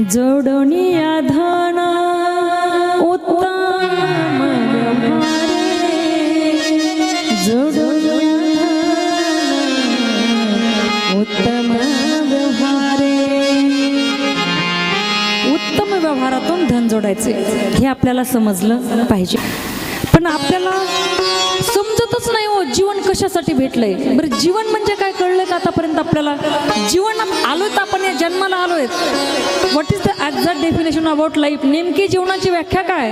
जोडोनिया धन उत्तम जोडोनिया उत्तम व्यवहारे उत्तम व्यवहारातून धन जोडायचे. हे आपल्याला समजलं पाहिजे. पण आपल्याला समजतच नाही हो जीवन कशासाठी भेटलंय. बरं जीवन म्हणजे काय कळलं का आतापर्यंत आपल्याला? जीवन आलोय तर आपण या जन्माला आलोय. What is the exact definition about life नेमकी जीवनाची व्याख्या काय?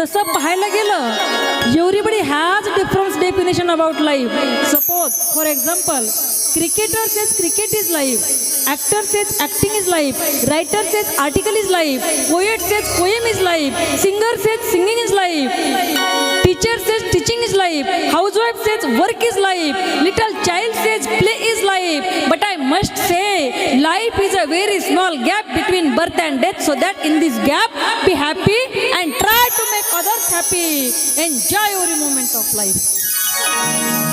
तसं पाहायला गेलं everybody has difference definition about life suppose for example cricketer says cricket is life Actor says acting is life. Writer says article is life. Poet says poem is life. Singer says singing is life. Teacher says teaching is life. Housewife says work is life. Little child says play is life. But I must say, life is a very small gap between birth and death. So that in this gap, be happy and try to make others happy. Enjoy every moment of life.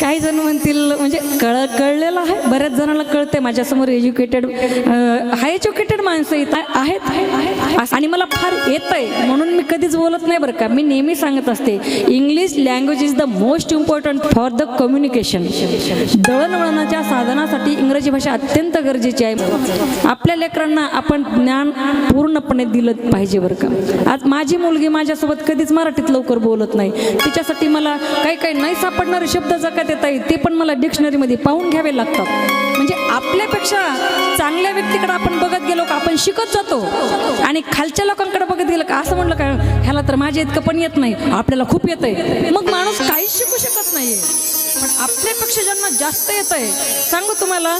काही जण म्हणतील म्हणजे कळ कळलेलं आहे बऱ्याच जणांना कळतंय माझ्यासमोर एज्युकेटेड हाय एज्युकेटेड माणसं इथं आहेत आहेत. आणि मला फार येत आहे म्हणून मी कधीच बोलत नाही बरं का. मी नेहमी सांगत असते English language is the most important for the communication दळणवळणाच्या साधनासाठी इंग्रजी भाषा अत्यंत गरजेची आहे. आपल्या लेकरांना आपण ज्ञान पूर्णपणे दिलं पाहिजे बरं का. आज माझी मुलगी माझ्यासोबत कधीच मराठीत लवकर बोलत नाही. तिच्यासाठी मला काही काही नाही सापडणारे शब्द जगात येत आहेत ते पण मला डिक्शनरीमध्ये पाहून घ्यावे लागतात. म्हणजे आपल्यापेक्षा चांगल्या व्यक्तीकडे आपण बघत गेलो का आपण शिकत जातो. आणि खालच्या लोकांकडे बघत गेलं का? असं म्हणलं का ह्याला तर माझ्या इतकं पण येत नाही. आपल्याला खूप येत आहे मग माणूस काहीच शिकू शकत नाहीये. पण आपल्यापेक्षा ज्यांना जास्त येत आहे सांगू तुम्हाला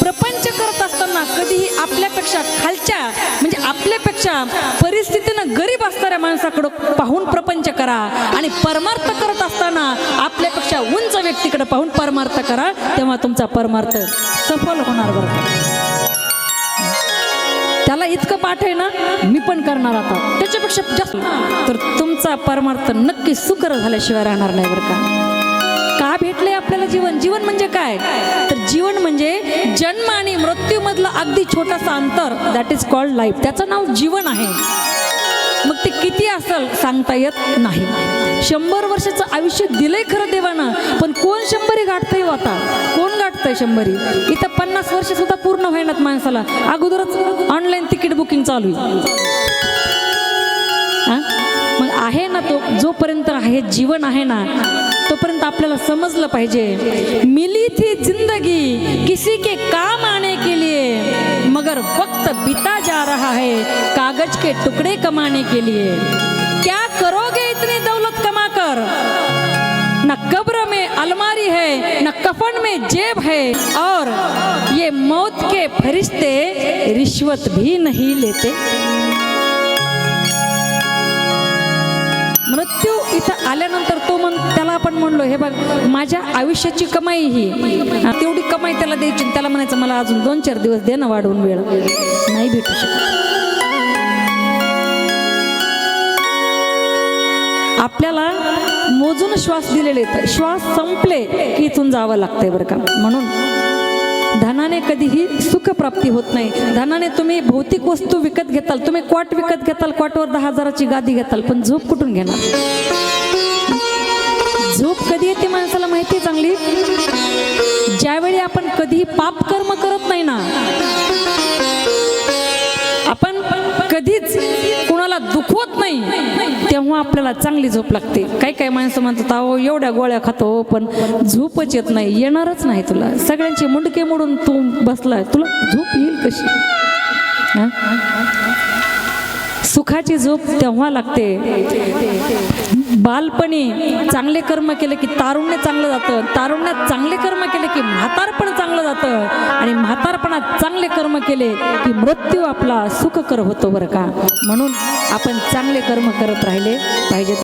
प्रपंच करत असताना कधीही आपल्यापेक्षा खालच्या म्हणजे आपल्यापेक्षा परिस्थितीनं गरीब असणाऱ्या माणसाकडं पाहून प्रपंच करा आणि परमार्थ करत असताना आपल्यापेक्षा उंच व्यक्तीकडे पाहून परमार्थ करा तेव्हा तुमचा परमार्थ सफल होणार बरं. इतकं पाठ आहे ना मी पण करणार आता. त्याच्यापेक्षा जास्त. तर तुमचा परमार्थ नक्की सुकर झाल्याशिवाय राहणार नाही बरं का? का भेटले आपल्याला जीवन? जीवन म्हणजे काय? तर जीवन म्हणजे जन्म आणि मृत्यू मधलं अगदी छोटासा अंतर. दॅट इज कॉल्ड लाईफ त्याचं नाव जीवन आहे. मग ते किती असेल सांगता येत नाही. शंभर वर्षाचं आयुष्य दिलंय खरं देवानं पण कोण शंभरी गाठतंय हो आता? कोण गाठतंय शंभरी? इथं पन्नास वर्ष सुद्धा पूर्ण व्हायनात माणसाला. अगोदरच ऑनलाईन तिकीट बुकिंग चालू आहे. मग आहे ना तो जोपर्यंत आहे जीवन आहे ना तोपर्यंत आपल्याला समजलं पाहिजे. मिली थी जिंदगी किसी के काम आने के लिए. मगर वक्त बीता जा रहा है कागज़ के टुकड़े कमाने के लिए, क्या करोगे इतनी दौलत कमा कर न कब्र में अलमारी है, न कफन में जेब है, और ये मौत के फरिश्ते रिश्वत भी नहीं लेते। मृत्यू इथं आल्यानंतर हे बघ माझ्या आयुष्याची कमाई ही. तेवढी कमाई त्याला द्यायची त्याला म्हणायचं मला अजून दोन चार दिवस दे ना वाढवून वेळ. नाही भेटू शकत. आपल्याला मोजून श्वास दिलेले आहेत. श्वास संपले की इथून जावं लागतंय बरं का. म्हणून धनाने कधीही सुख प्राप्ती होत नाही. धनाने तुम्ही भौतिक वस्तू विकत घेताल तुम्ही क्वाट विकत घेताल क्वाटवर दहा हजाराची गादी घेताल पण झोप कुठून घेणार? माहिती चांगली? ज्यावेळी आपण कधीही पाप कर्म करत नाही ना आपण कधीच कुणाला दुखवत नाही तेव्हा आपल्याला चांगली झोप लागते. काही काही माणसं म्हणतात अहो एवढ्या गोळ्या खातो पण झोपच येत नाही येणारच नाही तुला. सगळ्यांचे मुंडके मोडून तू बसलाय तुला झोप येईल कशी? हा? सुखाची झोप तेव्हा लागते. बालपणी चांगले कर्म केले की तारुण्य चांगलं जातं. तारुण्यात चांगले कर्म केले की म्हातारपण चांगलं जातं. आणि म्हातारपणात चांगले कर्म केले की मृत्यू आपला सुखकर होतो बरं का? म्हणून आपण चांगले कर्म करत राहिले पाहिजेत.